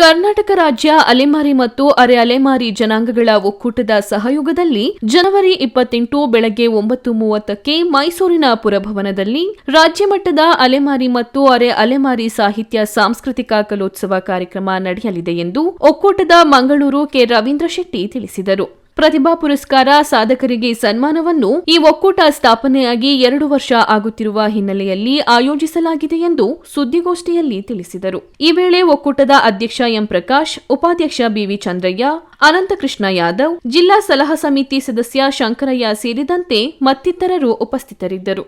ಕರ್ನಾಟಕ ರಾಜ್ಯ ಅಲೆಮಾರಿ ಮತ್ತು ಅರೆ ಅಲೆಮಾರಿ ಜನಾಂಗಗಳ ಒಕ್ಕೂಟದ ಸಹಯೋಗದಲ್ಲಿ ಜನವರಿ ಇಪ್ಪತ್ತೆಂಟು ಬೆಳಗ್ಗೆ ಒಂಬತ್ತು ಮೂವತ್ತಕ್ಕೆ ಮೈಸೂರಿನ ಪುರಭವನದಲ್ಲಿ ರಾಜ್ಯಮಟ್ಟದ ಅಲೆಮಾರಿ ಮತ್ತು ಅರೆ ಅಲೆಮಾರಿ ಸಾಹಿತ್ಯ ಸಾಂಸ್ಕೃತಿಕ ಕಲೋತ್ಸವ ಕಾರ್ಯಕ್ರಮ ನಡೆಯಲಿದೆ ಎಂದು ಒಕ್ಕೂಟದ ಮಂಗಳೂರು ಕೆ ರವೀಂದ್ರ ಶೆಟ್ಟಿ ತಿಳಿಸಿದರು. ಪ್ರತಿಭಾ ಪುರಸ್ಕಾರ ಸಾಧಕರಿಗೆ ಸನ್ಮಾನವನ್ನು ಈ ಒಕ್ಕೂಟ ಸ್ಥಾಪನೆಯಾಗಿ ಎರಡು ವರ್ಷ ಆಗುತ್ತಿರುವ ಹಿನ್ನೆಲೆಯಲ್ಲಿ ಆಯೋಜಿಸಲಾಗಿದೆ ಎಂದು ಸುದ್ದಿಗೋಷ್ಠಿಯಲ್ಲಿ ತಿಳಿಸಿದರು. ಈ ವೇಳೆ ಒಕ್ಕೂಟದ ಅಧ್ಯಕ್ಷ ಎಂ ಪ್ರಕಾಶ್, ಉಪಾಧ್ಯಕ್ಷ ಬಿವಿ ಚಂದ್ರಯ್ಯ, ಅನಂತಕೃಷ್ಣ ಯಾದವ್, ಜಿಲ್ಲಾ ಸಲಹಾ ಸಮಿತಿ ಸದಸ್ಯ ಶಂಕರಯ್ಯ ಸೇರಿದಂತೆ ಮತ್ತಿತರರು ಉಪಸ್ಥಿತರಿದ್ದರು.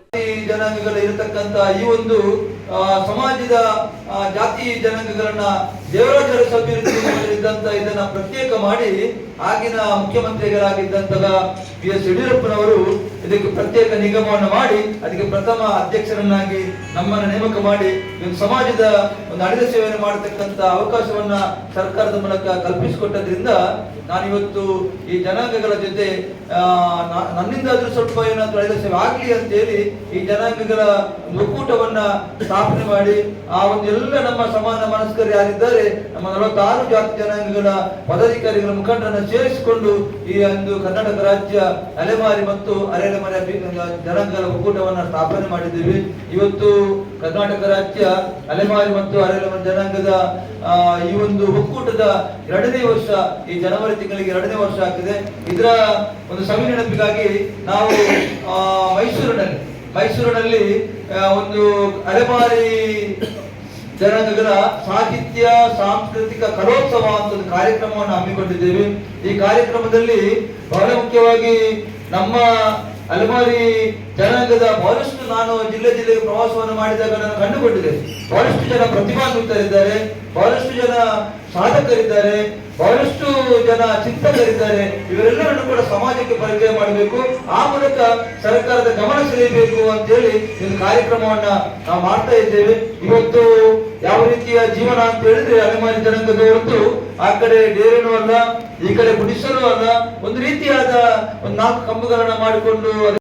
ಜಾತಿ ಜನಾಂಗಗಳನ್ನ ದೇವರಾಜರ ಅಭಿವೃದ್ಧಿದಂತ ಇದನ್ನ ಪ್ರತ್ಯೇಕ ಮಾಡಿ ಆಗಿನ ಮುಖ್ಯಮಂತ್ರಿಗಳಾಗಿದ್ದಂತಹ ಬಿ ಎಸ್ ಯಡಿಯೂರಪ್ಪನವರು ಇದಕ್ಕೆ ಪ್ರತ್ಯೇಕ ನಿಗಮವನ್ನು ಮಾಡಿ, ಅದಕ್ಕೆ ಪ್ರಥಮ ಅಧ್ಯಕ್ಷರನ್ನಾಗಿ ನಮ್ಮನ್ನು ನೇಮಕ ಮಾಡಿ ಸಮಾಜದ ಒಂದು ಅಡಿದ ಸೇವೆಯನ್ನು ಮಾಡತಕ್ಕಂತ ಅವಕಾಶವನ್ನ ಸರ್ಕಾರದ ಮೂಲಕ ಕಲ್ಪಿಸಿಕೊಟ್ಟದ್ರಿಂದ ನಾನಿವತ್ತು ಈ ಜನಾಂಗಗಳ ಜೊತೆ ನನ್ನಿಂದ ಸ್ವಲ್ಪ ಏನಾದ್ರೂ ಅಡಿದ ಸೇವೆ ಆಗ್ಲಿ ಅಂತ ಹೇಳಿ ಈ ಜನಾಂಗಗಳ ಒಕ್ಕೂಟವನ್ನ ಸ್ಥಾಪನೆ ಮಾಡಿ, ಆ ಒಂದು ಎಲ್ಲ ನಮ್ಮ ಸಮಾನ ಮನಸ್ಕರು ಯಾರಿದ್ದಾರೆ, ನಮ್ಮ ನಲವತ್ತಾರು ಜಾತಿ ಜನಾಂಗಗಳ ಪದಾಧಿಕಾರಿಗಳ ಮುಖಂಡರನ್ನು ಸೇರಿಸಿಕೊಂಡು ಈ ಒಂದು ಕರ್ನಾಟಕ ರಾಜ್ಯ ಅಲೆಮಾರಿ ಮತ್ತು ಅರೆಲೆಮಾರಿ ಜನಾಂಗಗಳ ಒಕ್ಕೂಟವನ್ನು ಸ್ಥಾಪನೆ ಮಾಡಿದ್ದೀವಿ. ಇವತ್ತು ಕರ್ನಾಟಕ ರಾಜ್ಯ ಅಲೆಮಾರಿ ಮತ್ತು ಅರೆಲೆಮಾರಿ ಜನಾಂಗದ ಈ ಒಂದು ಒಕ್ಕೂಟದ ಎರಡನೇ ವರ್ಷ, ಈ ಜನವರಿ ತಿಂಗಳಿಗೆ ಎರಡನೇ ವರ್ಷ ಆಗ್ತಿದೆ. ಇದರ ಒಂದು ಸವಿ ನೆನಪಿಗಾಗಿ ನಾವು ಮೈಸೂರಿನಲ್ಲಿ ಮೈಸೂರಿನಲ್ಲಿ ಒಂದು ಅಲೆಮಾರಿ ಜನಾಂಗಗಳ ಸಾಹಿತ್ಯ ಸಾಂಸ್ಕೃತಿಕ ಕಲೋತ್ಸವ ಅಂತ ಒಂದು ಕಾರ್ಯಕ್ರಮವನ್ನು ಹಮ್ಮಿಕೊಂಡಿದ್ದೇವೆ. ಈ ಕಾರ್ಯಕ್ರಮದಲ್ಲಿ ಬಹಳ ಮುಖ್ಯವಾಗಿ ನಮ್ಮ ಅಲೆಮಾರಿ ಜನಾಂಗದ ಬಹಳಷ್ಟು ನಾನು ಜಿಲ್ಲೆ ಜಿಲ್ಲೆಗೆ ಪ್ರವಾಸವನ್ನು ಮಾಡಿದಾಗ ನಾನು ಕಂಡುಕೊಂಡಿದೆ. ಬಹಳಷ್ಟು ಜನ ಪ್ರತಿಭಾನ್ವಿತರಿದ್ದಾರೆ, ಬಹಳಷ್ಟು ಜನ ಸಾಧಕರಿದ್ದಾರೆ, ಬಹಳಷ್ಟು ಜನ ಚಿಂತಕರಿದ್ದಾರೆ. ಇವರೆಲ್ಲರನ್ನು ಕೂಡ ಸಮಾಜಕ್ಕೆ ಪರಿಚಯ ಮಾಡಬೇಕು. ಆ ಮೂಲಕ ಸರ್ಕಾರದ ಗಮನ ಸೆಳೆಯಬೇಕು ಅಂತ ಹೇಳಿ ಒಂದು ಕಾರ್ಯಕ್ರಮವನ್ನ ನಾವು ಮಾಡ್ತಾ ಇದ್ದೇವೆ. ಇವತ್ತು ಯಾವ ರೀತಿಯ ಜೀವನ ಅಂತ ಹೇಳಿದ್ರೆ ಅಲೆಮಾರಿ ಜನಾಂಗದವರದ್ದು ಆ ಕಡೆ ಡೇರೇನೂ ಅಲ್ಲ, ಈ ಕಡೆ ಗುಡಿಸಲು ಅಲ್ಲ, ಒಂದು ರೀತಿಯಾದ ಒಂದು ನಾಲ್ಕು ಕಂಬಗಳನ್ನ ಮಾಡಿಕೊಂಡು